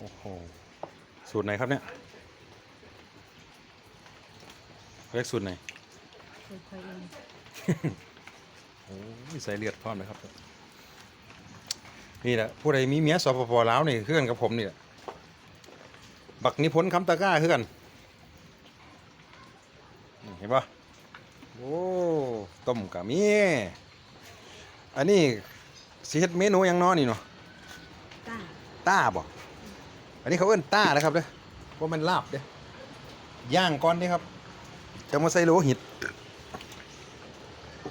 โอ้โห สูตรไหนครับเนี่ยเรียกสูตรไหนสูตรใครเองโอ้ยใส่เลือดพร้อมเลยครับ นี่แหละผู้ใดมีเมียสปปลาวนี่คือกันกับผมนี่แหละบักนิพนธ์คำตะกร้าคือกันนี่เห็นปะโอ้ต้มกะมีอันนี้สิเฮ็ดเมนูหยังน้อนี่เนาะต้าต้าบ่ อันนี้เขาเอิ้นต้านะครับเด้อว่ามันลาบเด้อย่างก่อนเด้ครับ จะมาใส่โลหิต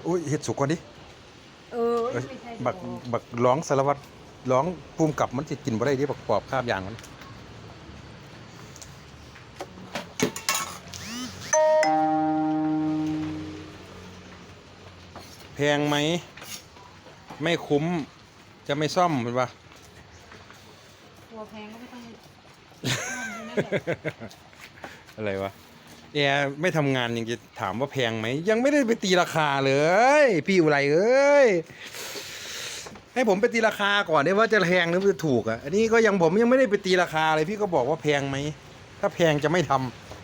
อุ้ยเฮ็ดสุกก่อนดิเออเอ้ยไม่ใช่บักบักร้องสารวัตรร้องภูมิกับมันจะกินบ่ได้ดิบักปอบคาบอย่างมันแพงไหม ไม่คุ้มจะไม่ซ่อมเป็นปะก ลัวแพงก็ไม่ต้องอะไรวะแอร์ไม่ทำงานยังจะถามว่าแพงไหม ยังไม่ได้ไปตีราคาเลย พี่อุไรเอ้ยให้ผมไปตีราคาก่อนได้ว่าจะแพงหรือจะถูกอะอันนี้ก็ยังผมยังไม่ได้ไปตีราคาเลยพี่ก็บอกว่าแพงไหมถ้าแพงจะไม่ท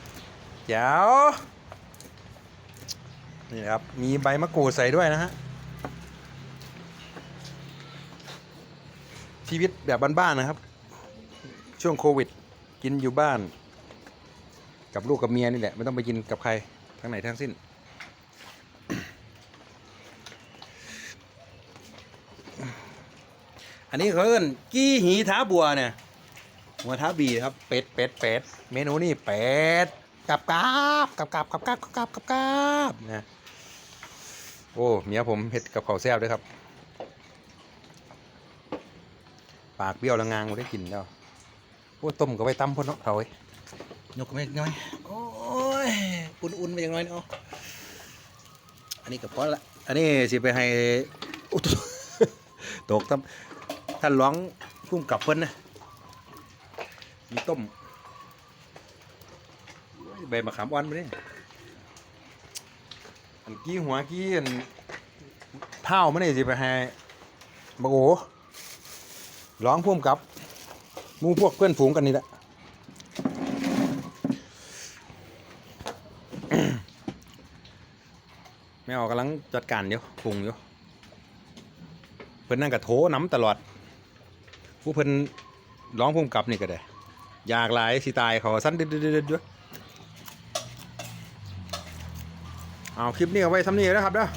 ำเดี๋ยวนี่ครับมีใบมะกรูดใส่ด้วยนะฮะชีวิตแบบบ้านๆนะครับ ช่วงโควิด กินอยู่บ้าน กับลูกกับเมียนี่แหละ ไม่ต้องไปกินกับใครทั้งไหนทั้งสิ้น อันนี้เขาเอิ้นกี้หีท้าบัวเนี่ย หัวท้าบีครับ เป็ดเป็ดเป็ดเมนูนี่เป็ดกับกาบกับกาบกับกาบกับกาบกับกาบนะโอ้เมียผมเห็ดกับข้าวแซ่บด้วยครับ ปากเบี้ยวละงางไม่ได้กินแล้ว โอ้ต้มก็ไปตั้มพ่นเนาะเถาเอ้ยกไปอีกหน่อยโอ้ยอุ่นๆไปอย่างน้อยเนาะอันนี้กับพอละอันนี้สิไปให้ตกตั้มท่านร้องพุ่มกับเพิ่นนะมีต้มโอ้ยใบมะขามอ่อนมาเนี่ยอันกี้หัวกี้อันเท้ามันนี่สิไปให้บักโอร้องพุ่มกับ มูพวกเพื่อนฝูงกันนี่แหละแม่ออกกำลังจัดการอยู่ปรุงอยู่ เพิ่นนั่งกับโถน้ำตลอด ผู้เพิ่นร้องพุ่มกลับนี่ก็ได้ อยากหลายสิตายเขาสั้นเด็ดๆๆด้วยเอาคลิปนี้เอาไว้ทำนี่นะครับเด้อ